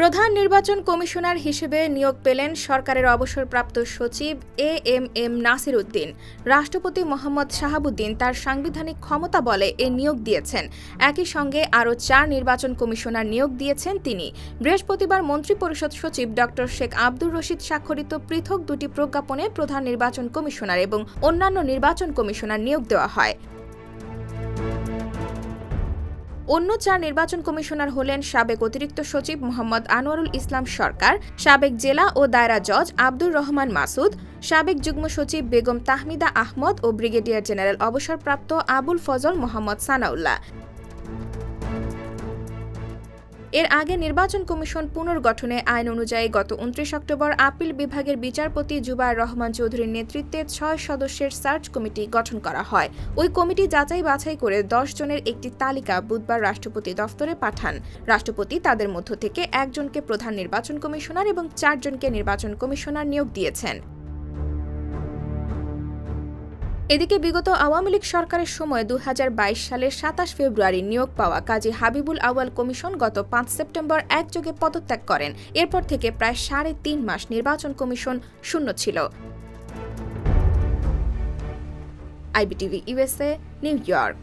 প্রধান নির্বাচন কমিশনার হিসেবে নিয়োগ পেলেন সরকারের অবসরপ্রাপ্ত সচিব A M M Nasir Uddin রাষ্ট্রপতি মোহাম্মদ শাহাবুদ্দিন তার সাংবিধানিক ক্ষমতা বলে এ নিয়োগ দিয়েছেন। একই সঙ্গে আরও চার নির্বাচন কমিশনার নিয়োগ দিয়েছেন তিনি। বৃহস্পতিবার মন্ত্রিপরিষদ সচিব ড. শেখ আব্দুর রশিদ স্বাক্ষরিত পৃথক দুটি প্রজ্ঞাপনে প্রধান নির্বাচন কমিশনার এবং অন্যান্য নির্বাচন কমিশনার নিয়োগ দেওয়া হয়। অন্য চার নির্বাচন কমিশনার হলেন সাবেক অতিরিক্ত সচিব মোহাম্মদ আনোয়ারুল ইসলাম সরকার, সাবেক জেলা ও দায়রা জজ আব্দুর রহমান মাসুদ, সাবেক যুগ্ম সচিব বেগম তাহমিদা আহমদ ও ব্রিগেডিয়ার জেনারেল অবসরপ্রাপ্ত আবুল ফজল মোহাম্মদ সানাউল্লাহ। এর আগে নির্বাচন কমিশন পুনর্গঠনে আইন অনুযায়ী গত উনত্রিশ অক্টোবর আপিল বিভাগের বিচারপতি জুবায়ের রহমান চৌধুরীর নেতৃত্বে ছয় সদস্যের সার্চ কমিটি গঠন করা হয়। ওই কমিটি যাচাই বাছাই করে দশ জনের একটি তালিকা বুধবার রাষ্ট্রপতি দফতরে পাঠান। রাষ্ট্রপতি তাদের মধ্য থেকে একজনকে প্রধান নির্বাচন কমিশনার এবং চারজনকে নির্বাচন কমিশনার নিয়োগ দিয়েছেন। এদিকে বিগত আওয়ামী লীগ সরকারের সময় দু হাজার বাইশ সালের সাতাশ ফেব্রুয়ারি নিয়োগ পাওয়া কাজী হাবিবুল আওয়াল কমিশন গত পাঁচ সেপ্টেম্বর একযোগে পদত্যাগ করেন। এরপর থেকে প্রায় সাড়ে তিন মাস নির্বাচন কমিশন শূন্য ছিল। IBTV USA New York.